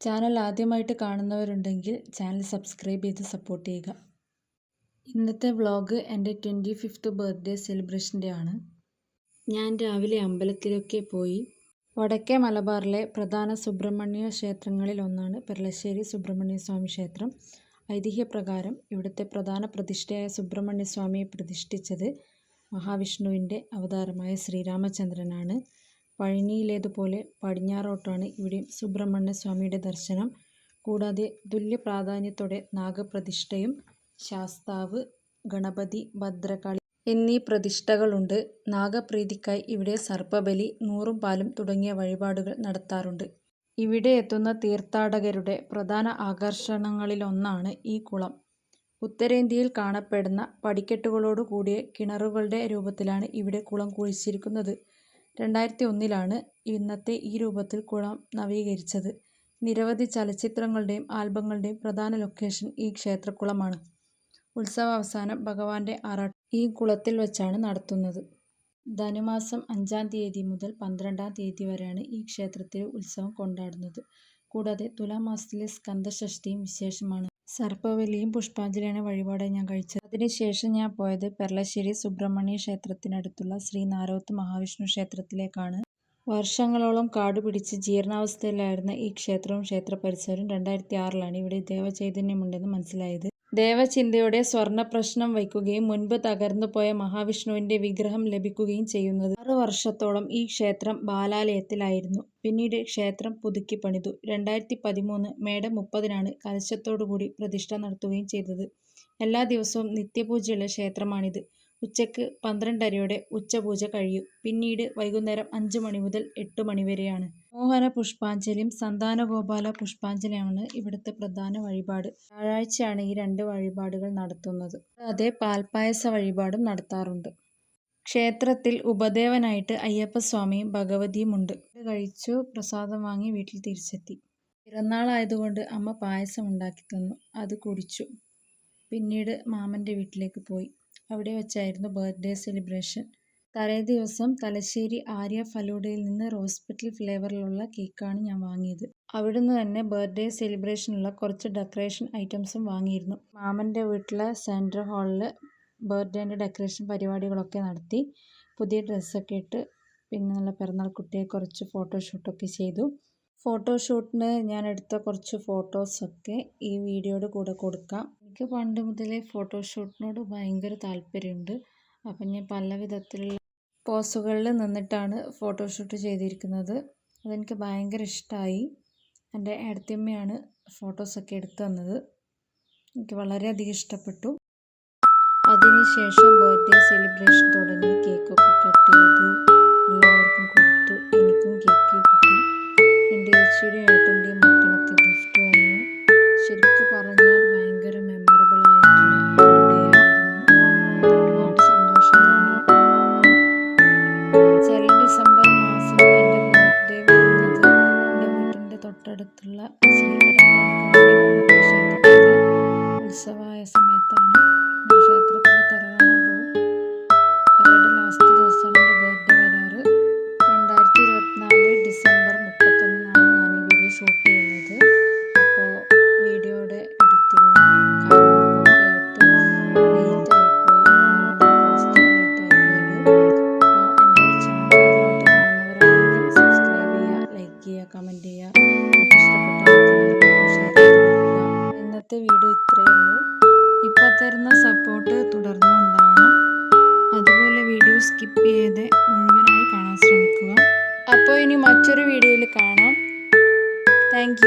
Channel ആദ്യമായിട്ട് കാണുന്നവരുണ്ടെങ്കിൽ channel subscribe ചെയ്ത് സപ്പോർട്ട് ചെയ്യുക. ഇന്നത്തെ വ്ളോഗ് എന്റെ ട്വന്റി ഫിഫ്ത്ത് ബർത്ത്ഡേ സെലിബ്രേഷന്റെ ആണ് ഞാൻ രാവിലെ അമ്പലത്തിലൊക്കെ പോയി വടക്കേ മലബാറിലെ പ്രധാന സുബ്രഹ്മണ്യ ക്ഷേത്രങ്ങളിൽ ഒന്നാണ് പെർളശ്ശേരി സുബ്രഹ്മണ്യ സ്വാമി ക്ഷേത്രം. ഐതിഹ്യപ്രകാരം ഇവിടുത്തെ പ്രധാന പ്രതിഷ്ഠയായ സുബ്രഹ്മണ്യ സ്വാമിയെ പ്രതിഷ്ഠിച്ചത് മഹാവിഷ്ണുവിന്റെ അവതാരമായ ശ്രീരാമചന്ദ്രനാണ്. പഴനിയിലേതുപോലെ പടിഞ്ഞാറോട്ടാണ് ഇവിടെയും സുബ്രഹ്മണ്യ സ്വാമിയുടെ ദർശനം. കൂടാതെ തുല്യ പ്രാധാന്യത്തോടെ നാഗപ്രതിഷ്ഠയും ശാസ്താവ് ഗണപതി ഭദ്രകാളി എന്നീ പ്രതിഷ്ഠകളുണ്ട്. നാഗപ്രീതിക്കായി ഇവിടെ സർപ്പബലി നൂറും പാലും തുടങ്ങിയ വഴിപാടുകൾ നടത്താറുണ്ട്. ഇവിടെ എത്തുന്ന തീർത്ഥാടകരുടെ പ്രധാന ആകർഷണങ്ങളിലൊന്നാണ് ഈ കുളം. ഉത്തരേന്ത്യയിൽ കാണപ്പെടുന്ന പടിക്കെട്ടുകളോടു കൂടിയ കിണറുകളുടെ രൂപത്തിലാണ് ഇവിടെ കുളം കുഴിച്ചിരിക്കുന്നത്. രണ്ടായിരത്തി ഒന്നിലാണ് ഇന്നത്തെ ഈ രൂപത്തിൽ കുളം നവീകരിച്ചത്. നിരവധി ചലച്ചിത്രങ്ങളുടെയും ആൽബങ്ങളുടെയും പ്രധാന ലൊക്കേഷൻ ഈ ക്ഷേത്രക്കുളമാണ്. ഉത്സവാവസാനം ഭഗവാന്റെ ആറാട്ട് ഈ കുളത്തിൽ വെച്ചാണ് നടത്തുന്നത്. ധനുമാസം അഞ്ചാം തീയതി മുതൽ പന്ത്രണ്ടാം തീയതി വരെയാണ് ഈ ക്ഷേത്രത്തിലെ ഉത്സവം കൊണ്ടാടുന്നത്. കൂടാതെ തുലാമാസത്തിലെ സ്കന്ദഷഷ്ഠിയും വിശേഷമാണ്. സർപ്പബലിയും പുഷ്പാഞ്ജലിയാണ് വഴിപാടായി ഞാൻ കഴിച്ചത്. അതിനുശേഷം ഞാൻ പോയത് പെർളശ്ശേരി സുബ്രഹ്മണ്യ ക്ഷേത്രത്തിനടുത്തുള്ള ശ്രീ നാരോത്ത് മഹാവിഷ്ണു ക്ഷേത്രത്തിലേക്കാണ്. വർഷങ്ങളോളം കാടുപിടിച്ച് ജീർണാവസ്ഥയിലായിരുന്ന ഈ ക്ഷേത്രവും ക്ഷേത്ര പരിസരവും രണ്ടായിരത്തി ആറിലാണ് ഇവിടെ ദേവചൈതന്യമുണ്ടെന്ന് മനസ്സിലായത്. ദേവചിന്തയോടെ സ്വർണപ്രശ്നം വയ്ക്കുകയും മുൻപ് തകർന്നുപോയ മഹാവിഷ്ണുവിന്റെ വിഗ്രഹം ലഭിക്കുകയും ചെയ്യുന്നത്. ആറ് വർഷത്തോളം ഈ ക്ഷേത്രം ബാലാലയത്തിലായിരുന്നു. പിന്നീട് ക്ഷേത്രം പുതുക്കി പണിതു. രണ്ടായിരത്തി പതിമൂന്ന് മേടം മുപ്പതിനാണ് കലശത്തോടുകൂടി പ്രതിഷ്ഠ നടത്തുകയും ചെയ്തത്. എല്ലാ ദിവസവും നിത്യപൂജയുള്ള ക്ഷേത്രമാണിത്. ഉച്ചയ്ക്ക് പന്ത്രണ്ടരയോടെ ഉച്ചപൂജ കഴിയും. പിന്നീട് വൈകുന്നേരം അഞ്ച് മണി മുതൽ എട്ട് മണി വരെയാണ്. മോഹന പുഷ്പാഞ്ജലിയും സന്താനഗോപാല പുഷ്പാഞ്ജലിയാണ് ഇവിടുത്തെ പ്രധാന വഴിപാട്. വ്യാഴാഴ്ചയാണ് ഈ രണ്ട് വഴിപാടുകൾ നടത്തുന്നത്. കൂടാതെ പാൽപ്പായസ വഴിപാടും നടത്താറുണ്ട്. ക്ഷേത്രത്തിൽ ഉപദേവനായിട്ട് അയ്യപ്പസ്വാമിയും ഭഗവതിയും ഉണ്ട് കഴിച്ചു പ്രസാദം വാങ്ങി വീട്ടിൽ തിരിച്ചെത്തി. പിറന്നാളായതുകൊണ്ട് അമ്മ പായസം ഉണ്ടാക്കി തന്നു. അത് കുടിച്ചു. പിന്നീട് മാമന്റെ വീട്ടിലേക്ക് പോയി. അവിടെ വെച്ചായിരുന്നു ബർത്ത്ഡേ സെലിബ്രേഷൻ. തലേ ദിവസം തലശ്ശേരി ആര്യ ഫലൂഡയിൽ നിന്ന് റോസ്പിറ്റൽ ഫ്ലേവറിലുള്ള കേക്കാണ് ഞാൻ വാങ്ങിയത്. അവിടുന്ന് തന്നെ ബർത്ത്ഡേ സെലിബ്രേഷനുള്ള കുറച്ച് ഡെക്കറേഷൻ ഐറ്റംസും വാങ്ങിയിരുന്നു. മാമന്റെ വീട്ടിലെ സെൻട്രൽ ഹാളിൽ ബർത്ത്ഡേന്റെ ഡെക്കറേഷൻ പരിപാടികളൊക്കെ നടത്തി. പുതിയ ഡ്രസ്സൊക്കെ ഇട്ട് പിന്നെ നല്ല പിറന്നാൾ കുട്ടിയെ കുറച്ച് ഫോട്ടോഷൂട്ടൊക്കെ ചെയ്തു. ഫോട്ടോഷൂട്ടിന് ഞാൻ എടുത്ത കുറച്ച് ഫോട്ടോസൊക്കെ ഈ വീഡിയോയുടെ കൂടെ കൊടുക്കാം. എനിക്ക് പണ്ട് മുതലേ ഫോട്ടോഷൂട്ടിനോട് ഭയങ്കര താല്പര്യമുണ്ട്. അപ്പം ഞാൻ പല വിധത്തിലുള്ള പോസുകളിൽ നിന്നിട്ടാണ് ഫോട്ടോഷൂട്ട് ചെയ്തിരിക്കുന്നത്. അതെനിക്ക് ഭയങ്കര ഇഷ്ടമായി എന്റെ ഏടത്തിയമ്മയാണ് ഫോട്ടോസൊക്കെ എടുത്തു തന്നത്. എനിക്ക് വളരെയധികം ഇഷ്ടപ്പെട്ടു. അതിനുശേഷം ബർത്ത്ഡേ സെലിബ്രേഷൻ തുടങ്ങി. കേക്കൊക്കെ കട്ട് ചെയ്തു. എല്ലാവർക്കും കൊടുത്തു. എനിക്കും കേക്ക് കിട്ടി. എന്റെ ചേച്ചിയുടെ ഏട്ടന്റെയും നിങ്ങൾക്ക് ചെയ്ത് ഇന്നത്തെ വീഡിയോ ഇത്രയേ ഉള്ളൂ. ഇപ്പോൾ തരുന്ന സപ്പോർട്ട് തുടർന്നും ഉണ്ടാവണം അതുപോലെ വീഡിയോ സ്കിപ്പ് ചെയ്ത് മുഴുവനായി കാണാൻ ശ്രമിക്കുക. അപ്പോൾ ഇനി മറ്റൊരു വീഡിയോയിൽ കാണാം. താങ്ക്